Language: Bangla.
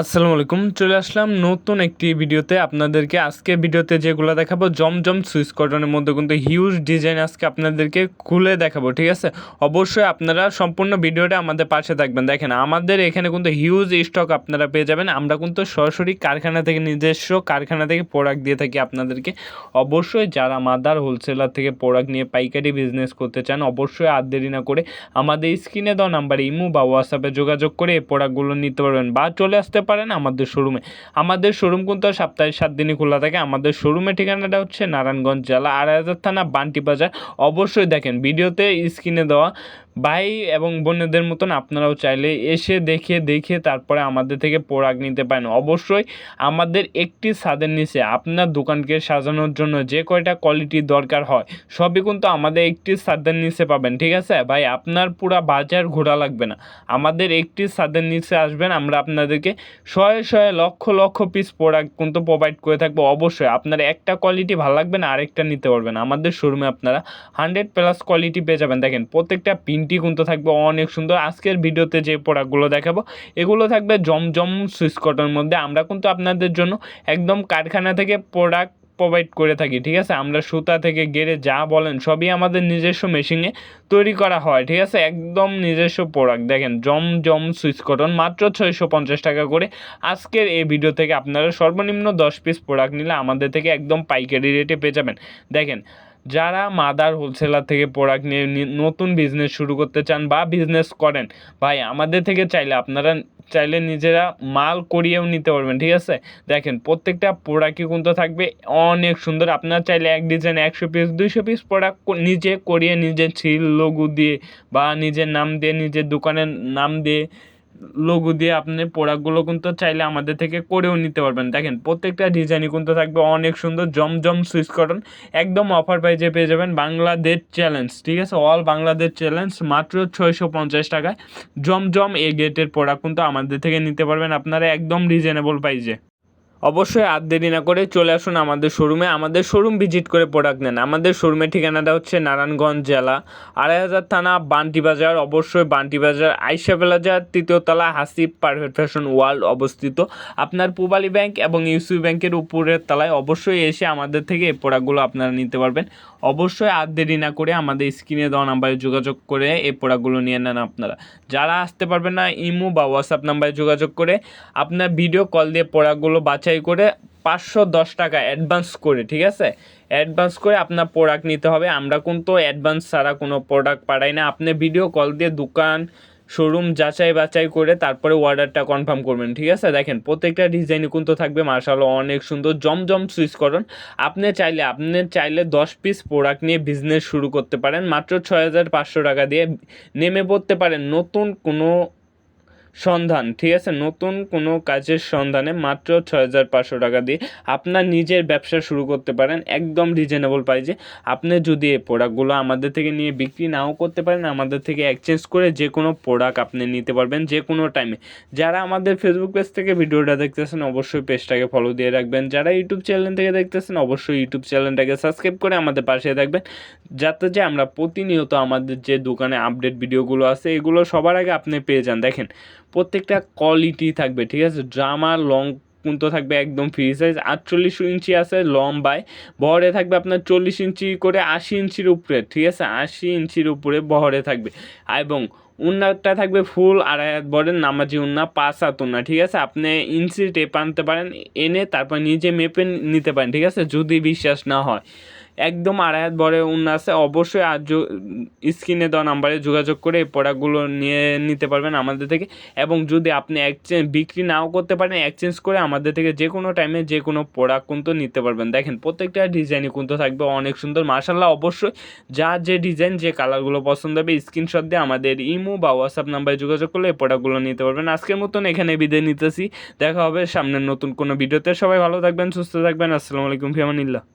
আসসালামু আলাইকুম, চলে আসলাম নতুন একটি ভিডিওতে। আপনাদেরকে আজকে ভিডিওতে যেগুলো দেখাবো, জমজম সুইচ কটনের মধ্যে কিন্তু হিউজ ডিজাইন আজকে আপনাদেরকে খুলে দেখাবো, ঠিক আছে? অবশ্যই আপনারা সম্পূর্ণ ভিডিওটা আমাদের পাশে থাকবেন। দেখেন, আমাদের এখানে কিন্তু হিউজ স্টক আপনারা পেয়ে যাবেন। আমরা কিন্তু সরাসরি কারখানা থেকে, নিজস্ব কারখানা থেকে প্রোডাক্ট দিয়ে থাকি আপনাদেরকে। অবশ্যই যারা মাদার হোলসেলার থেকে প্রোডাক্ট নিয়ে পাইকারি বিজনেস করতে চান, অবশ্যই আর দেরি না করে আমাদের স্ক্রিনে দেওয়া নাম্বার ইমো বা হোয়াটসঅ্যাপে যোগাযোগ করে এই প্রোডাক্টগুলো নিতে পারবেন। বা চলে আসতে পারেন আমাদের শোরুমে আমাদের শোরুম কিন্তু সপ্তাহে সাত দিনই খোলা থাকে। আমাদের শোরুমের ঠিকানাটা হচ্ছে নারায়ণগঞ্জ জেলা, আড়াই হাজার থানা, বান্টি বাজার। অবশ্যই দেখেন, ভিডিওতে স্ক্রিনে দেওয়া ভাই এবং বোনেদের মতন আপনারাও চাইলে এসে দেখে দেখে তারপরে আমাদের থেকে প্রোডাক্ট নিতে পারেন। অবশ্যই আমাদের একটি ছাদের নিচে আপনার দোকানকে সাজানোর জন্য যে কয়টা কোয়ালিটি দরকার হয়, সবই কিন্তু আমাদের একটি ছাদের নিচে পাবেন, ঠিক আছে? ভাই, আপনার পুরা বাজার ঘোরা লাগবে না। আমাদের একটি ছাদের নিচে আসবেন, আমরা আপনাদেরকে শয়ে শয়ে লক্ষ লক্ষ পিস প্রোডাক্ট কিন্তু প্রোভাইড করে থাকব। অবশ্যই আপনার একটা কোয়ালিটি ভালো লাগবে না, আরেকটা নিতে পারবেন। আমাদের শোরুমে আপনারা হান্ড্রেড প্লাস কোয়ালিটি পেয়ে যাবেন। দেখেন, প্রত্যেকটা পিনটি কিন্তু থাকবে অনেক সুন্দর। আজকের ভিডিওতে যে প্রোডাক্টগুলো দেখাবো, এগুলো থাকবে জমজম সুইচ কটনের মধ্যে। আমরা কিন্তু আপনাদের জন্য একদম কারখানা থেকে প্রোডাক্ট প্রোভাইড করে থাকি, ঠিক আছে? আমরা সুতা থেকে গেড়ে যা বলেন, সবই আমাদের নিজস্ব মেশিনে তৈরি করা হয়, ঠিক আছে? একদম নিজস্ব প্রোডাক্ট দেখেন জম জম সুইচ কটন, মাত্র ছয়শো পঞ্চাশ টাকা করে। আজকের এই ভিডিও থেকে আপনারা সর্বনিম্ন দশ পিস প্রোডাক্ট নিলে আমাদের থেকে একদম পাইকারি রেটে পেয়ে যাবেন। দেখেন যারা মাদার হোলসেলার থেকে প্রোডাক্ট নিয়ে নতুন বিজনেস শুরু করতে চান বা বিজনেস করেন, ভাই আমাদের থেকে চাইলে আপনারা চাইলে নিজেরা মাল করিয়েও নিতে পারবেন, ঠিক আছে? দেখেন প্রত্যেকটা প্রোডাক্টই কিন্তু থাকবে অনেক সুন্দর। আপনার চাইলে এক ডিজাইন একশো পিস দুইশো পিস প্রোডাক্ট নিজে করিয়ে নিজের ছিল লঘু দিয়ে বা নিজের নাম দিয়ে, নিজের দোকানের নাম দিয়ে লোগো দিয়ে আপনি প্রোডাক্টগুলো কিন্তু চাইলে আমাদের থেকে করেও নিতে পারবেন। দেখেন, প্রত্যেকটা ডিজাইনই কিন্তু থাকবে অনেক সুন্দর জমজম সুইচ কটন একদম অফার প্রাইজে পেয়ে যাবেন বাংলাদেশ চ্যালেঞ্জ ঠিক আছে? অল বাংলাদেশ চ্যালেঞ্জ মাত্র ছয়শো পঞ্চাশ টাকায়। জমজম এ গেটের প্রোডাক্ট কিন্তু আমাদের থেকে নিতে পারবেন আপনারা একদম রিজনেবল প্রাইজে অবশ্যই আর দেরি না করে চলে আসুন আমাদের শোরুমে আমাদের শোরুম ভিজিট করে প্রোডাক্ট নেন। আমাদের শোরুমের ঠিকানাটা হচ্ছে নারায়ণগঞ্জ জেলা আড়াই হাজার থানা, বান্টি বাজার। অবশ্যই বান্টি বাজার, আইসা প্লাজার তৃতীয়তলা হাসিব পারফেক্ট ফ্যাশন ওয়ার্ল্ড অবস্থিত। আপনার পুবালি ব্যাংক এবং ইউসি ব্যাংকের উপরের তলায় অবশ্যই এসে আমাদের থেকে এই প্রোডাক্টগুলো আপনারা নিতে পারবেন। অবশ্যই আর দেরি না করে আমাদের স্ক্রিনে দেওয়া নাম্বারে যোগাযোগ করে এই প্রোডাক্টগুলো নিয়ে নেন আপনারা। যারা আসতে পারবেন না, ইমো বা হোয়াটসঅ্যাপ নাম্বারে যোগাযোগ করে আপনার ভিডিও কল দিয়ে প্রোডাক্টগুলো বাছাই করে পাঁচশো দশ টাকা অ্যাডভান্স করে, ঠিক আছে? অ্যাডভান্স করে আপনার প্রোডাক্ট নিতে হবে। আমরা কিন্তু অ্যাডভান্স ছাড়া কোনো প্রোডাক্ট পাঠাই না। আপনি ভিডিও কল দিয়ে দোকান শোরুম যাচাই বাছাই করে তারপরে অর্ডারটা কনফার্ম করবেন, ঠিক আছে? দেখেন, প্রত্যেকটা ডিজাইনই কিন্তু থাকবে মার্শাল অনেক সুন্দর, জমজম সুইচ করুন আপনি চাইলে আপনি চাইলে দশ পিস প্রোডাক্ট নিয়ে বিজনেস শুরু করতে পারেন। মাত্র ছয় হাজার পাঁচশো টাকা দিয়ে নেমে পড়তে পারেন। নতুন কোনো সন্ধান, ঠিক আছে? নতুন কোনো কাজের সন্ধানে মাত্র ছয় হাজার পাঁচশো টাকা দিয়ে আপনার নিজের ব্যবসা শুরু করতে পারেন, একদম রিজনেবল প্রাইজে আপনি যদি এই প্রোডাক্টগুলো আমাদের থেকে নিয়ে বিক্রি নাও করতে পারেন, আমাদের থেকে এক্সচেঞ্জ করে যে কোনো প্রোডাক্ট আপনি নিতে পারবেন যে কোনো টাইমে যারা আমাদের ফেসবুক পেজ থেকে ভিডিওটা দেখতেছেন, অবশ্যই পেজটাকে ফলো দিয়ে রাখবেন। যারা ইউটিউব চ্যানেল থেকে দেখতেছেন, অবশ্যই ইউটিউব চ্যানেলটাকে সাবস্ক্রাইব করে আমাদের পাশে থাকবেন। যাতে যে আমরা প্রতিনিয়ত আমাদের যে দোকানে আপডেট ভিডিওগুলো আছে, এগুলো সবার আগে আপনি পেয়ে যান। দেখেন প্রত্যেকটা কোয়ালিটি থাকবে, ঠিক আছে? জামা লং কিন্তু থাকবে একদম ফ্রি সাইজ আটচল্লিশ ইঞ্চি আছে লম্বায়, বহরে থাকবে আপনার চল্লিশ ইঞ্চি করে আশি ইঞ্চির উপরে, ঠিক আছে? আশি ইঞ্চির উপরে বহরে থাকবে। এবং উন্নাটা থাকবে ফুল আড়াই হাত বরের, নামাজি উন্না, পাঁচ হাত উন্না, ঠিক আছে? আপনি ইঞ্চি টেপ আনতে পারেন, এনে তারপর নিজে মেপে নিতে পারেন, ঠিক আছে? যদি বিশ্বাস না হয়। একদম আড়াই হাত বড় উন্না আছে। অবশ্যই আর স্ক্রিনে দেওয়া নাম্বারে যোগাযোগ করে এই প্রোডাক্টগুলো নিয়ে নিতে পারবেন আমাদের থেকে। এবং যদি আপনি এক্সচেঞ্জ বিক্রি নাও করতে পারেন এক্সচেঞ্জ করে আমাদের থেকে যে কোনো টাইমে যে কোনো প্রোডাক্ট কিন্তু নিতে পারবেন। দেখেন, প্রত্যেকটা ডিজাইনই কিন্তু থাকবে অনেক সুন্দর। মার্শাল্লাহ অবশ্যই যার যে ডিজাইন যে কালারগুলো পছন্দ হবে স্ক্রিনশট দিয়ে আমাদের ইমো বা হোয়াটসঅ্যাপ নাম্বারে যোগাযোগ করলে এই প্রোডাক্টগুলো নিতে পারবেন। আজকের মতন এখানে বিদায় নিতেছি। দেখা হবে সামনের নতুন কোনো ভিডিওতে। সবাই ভালো থাকবেন, সুস্থ থাকবেন। আসসালামু আলাইকুম ফিয়ামানিল্লাহ।